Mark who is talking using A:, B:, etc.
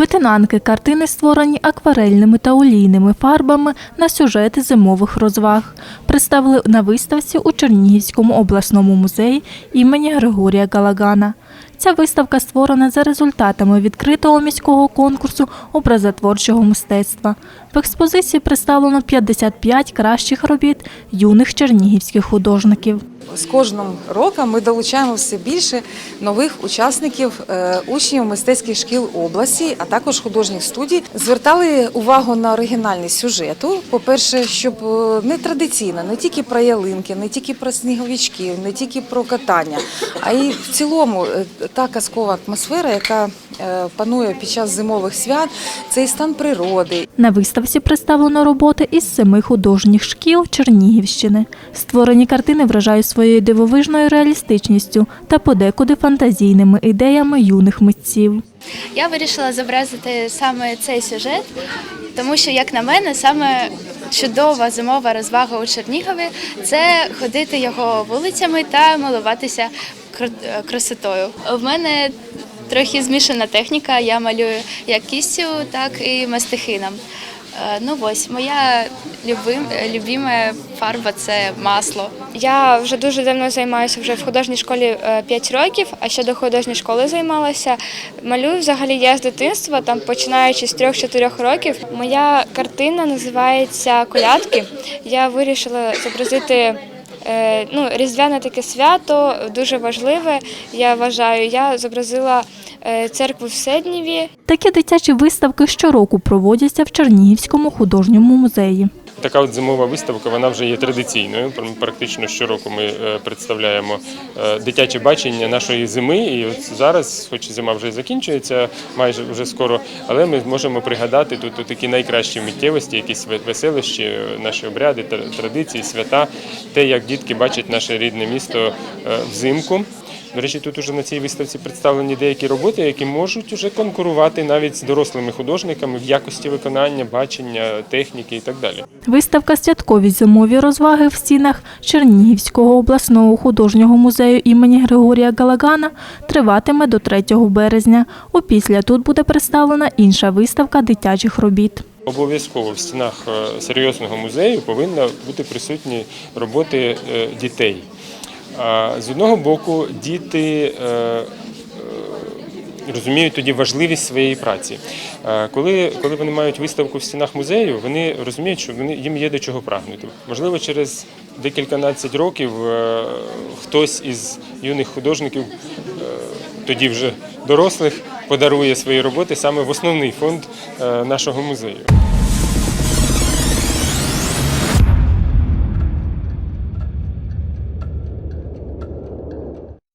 A: Ветенанки картини створені акварельними та олійними фарбами на сюжети зимових розваг. Представили на виставці у Чернігівському обласному музеї імені Григорія Галагана. Ця виставка створена за результатами відкритого міського конкурсу образотворчого мистецтва. В експозиції представлено 55 кращих робіт юних чернігівських художників.
B: З кожним роком ми долучаємо все більше нових учасників, е, учнів мистецьких шкіл області, а також художніх студій. Звертали увагу на оригінальність сюжету. По-перше, щоб е, не традиційно, не тільки про ялинки, не тільки про сніговичків, не тільки про катання, а й в цілому е, та казкова атмосфера, яка е, панує під час зимових свят, цей стан природи,
A: На виставці представлено роботи із семи художніх шкіл Чернігівщини. Створені картини вражають своєю дивовижною реалістичністю та подекуди фантазійними ідеями юних митців.
C: Я вирішила зобразити саме цей сюжет, тому що, як на мене, саме чудова зимова розвага у Чернігові це ходити його вулицями та милуватися красотою. У мене трохи змішана техніка. Я малюю як кістю, так і мастихином. Е, Ну ось моя любим, любима фарба це масло.
D: Я вже дуже давно займаюся вже в художній школі 5 років, а ще до художньої школи займалася. Малюю взагалі я з дитинства, там починаючи з 3-4 років. Моя картина називається Колядки. Я вирішила зобразити. Е, Ну, різдвяне таке свято дуже важливе. Я вважаю. Я зобразила е, церкву в Седніві.
A: Такі дитячі виставки щороку проводяться в Чернігівському художньому музеї.
E: Така от зимова виставка вона вже є традиційною. Практично щороку ми е, представляємо дитяче бачення нашої зими. І от зараз, хоч зима вже закінчується, майже вже скоро, але ми зможемо пригадати тут такі найкращі миттєвості, якісь ве- веселощі, е, наші обряди, тр- традиції, свята, те, як дітки бачать наше рідне місто е, взимку. До речі, тут уже на цій виставці представлені деякі роботи, які можуть уже конкурувати навіть з дорослими художниками в якості виконання, бачення, техніки і так далі.
A: Виставка «Святкові зимові розваги в стінах Чернігівського обласного художнього музею імені Григорія Галагана триватиме до 3 березня. Опісля тут буде представлена інша виставка дитячих робіт.
E: Обов'язково в стінах е, серйозного музею повинні бути присутні роботи е, дітей. З одного боку, діти е, розуміють тоді важливість своєї праці. Коли, коли вони мають виставку в стінах музею, вони розуміють, що вони, їм є до чого прагнути. Можливо, через декільканадцять років хтось із юних художників, тоді вже дорослих, подарує свої роботи саме в основний фонд е, нашого музею.